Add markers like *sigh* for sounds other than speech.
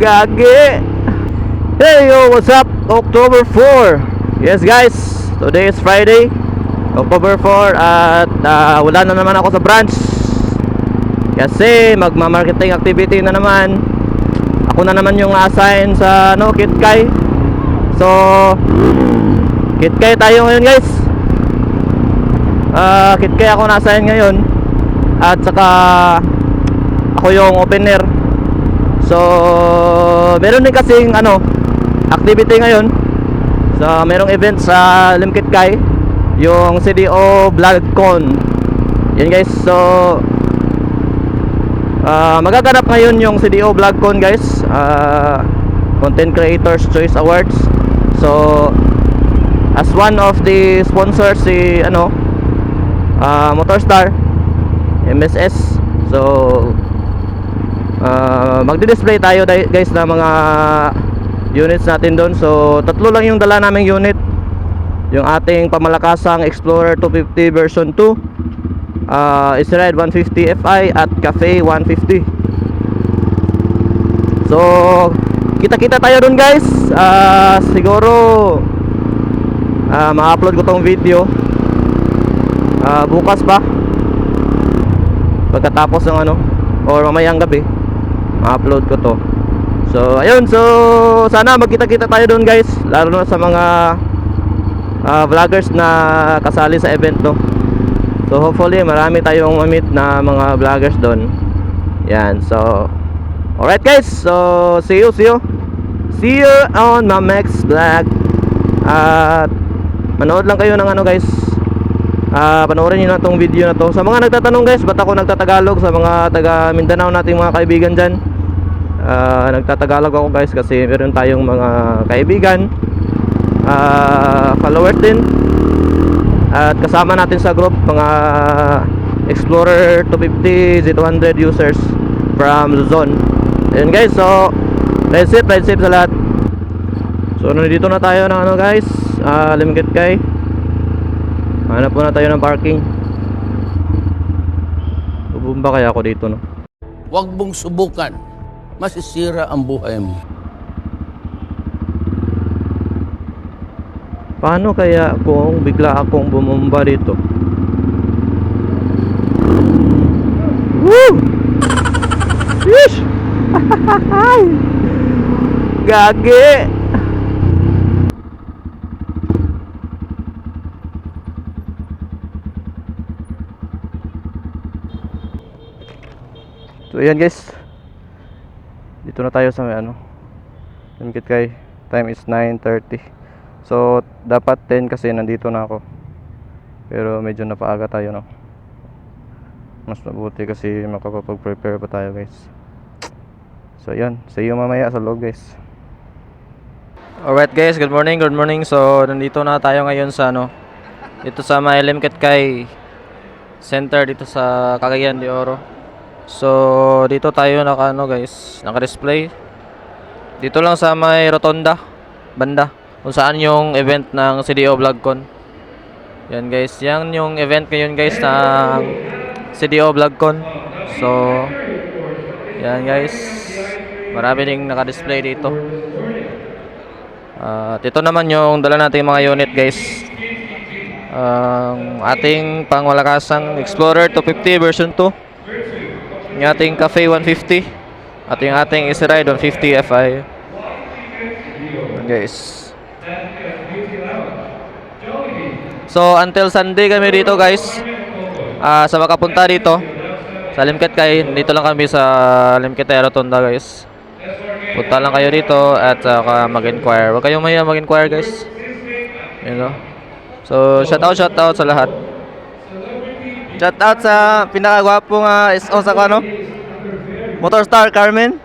Gagi! Hey yo, what's up? October 4 Yes guys, today is Friday October 4 At ah, wala na naman ako sa branch. Kasi magma-marketing activity na naman. Ako na naman yung assign sa ano, Kitkay. So Kitkay tayo ngayon guys. Ah, Kitkay ako na-assign ngayon. At saka Ako yung opener So, meron din kasing ano, activity ngayon. So, merong event sa Limkit Kai, yung CDO VlogCon. Yan guys. So, ah, magaganap ngayon yung CDO VlogCon guys. Ah, Content Creators Choice Awards. So, as one of the sponsors si ano, ah, Motorstar MSS. So, Ah, magdi-display tayo guys ng mga units natin doon. So, tatlo lang yung dala naming unit. Yung ating pamalakasang Explorer 250 version 2, uh, Israel 150 Fi at Cafe 150. So, kita-kita tayo doon guys. Ah, siguro ah, ma-upload ko tong video Ah, bukas pa pagkatapos ng ano or mamayang gabi ma-upload ko to. So ayun. So sana magkita-kita tayo doon guys. Lalo na sa mga ah, vloggers na kasali sa event no so hopefully marami tayong ma-meet na mga vloggers doon. Yan. So alright guys. So see you see you. See you on my next vlog. At manood lang kayo ng ano guys Ah, panoorin niyo na tong video na to. Sa mga nagtatanong guys, ba't ako nagtatagalog sa mga taga Mindanao nating mga kaibigan diyan? Ah, nagtatagalog ako guys kasi meron tayong mga kaibigan, ah, followers din. At kasama natin sa group mga Explorer 250 Z200 users from Luzon. Ayun guys, so ride safe, ride safe sa lahat. So nandito na tayo ng ano guys, ah, Limkit Kay. Hanap muna tayo ng parking. Bubumba kaya ako dito, no? Huwag mong subukan. Masisira ang buhay mo. Paano kaya kung bigla akong bumumba dito? Woo! Yeesh! *laughs* Gagi! So ayan guys. Dito na tayo sa may ano. Limkit kay Time is 9.30 So dapat 10 kasi nandito na ako. Pero medyo napaaga tayo no? Mas mabuti kasi makapag-prepare pa tayo guys. So ayan. See you mamaya sa loob guys. Alright guys, good morning, good morning. So nandito na tayo ngayon sa ano Dito sa may Limkit kay Center dito sa Cagayan de Oro So, dito tayo naka ano guys, naka-display. Dito lang sa may rotonda, banda, kung saan yung event ng CDO VlogCon. Yan guys, yan yung event ngayon guys ng CDO VlogCon. So, yan guys, marami ding naka-display dito. At ito naman yung dala nating mga unit guys. Ang ating pangwalakasang Explorer 250 version 2 yung ating Cafe 150 at yung ating Easy Ride 150 Fi guys. So until Sunday kami dito guys. Ah, sa makapunta dito sa Limket kay dito lang kami sa Limket Rotonda guys. Punta lang kayo dito at saka mag-inquire. Huwag kayong mahiya mag-inquire guys. You know so shout out shout out sa lahat Shout out sa pinakagwapong uh, SO sa ano? Motorstar Carmen.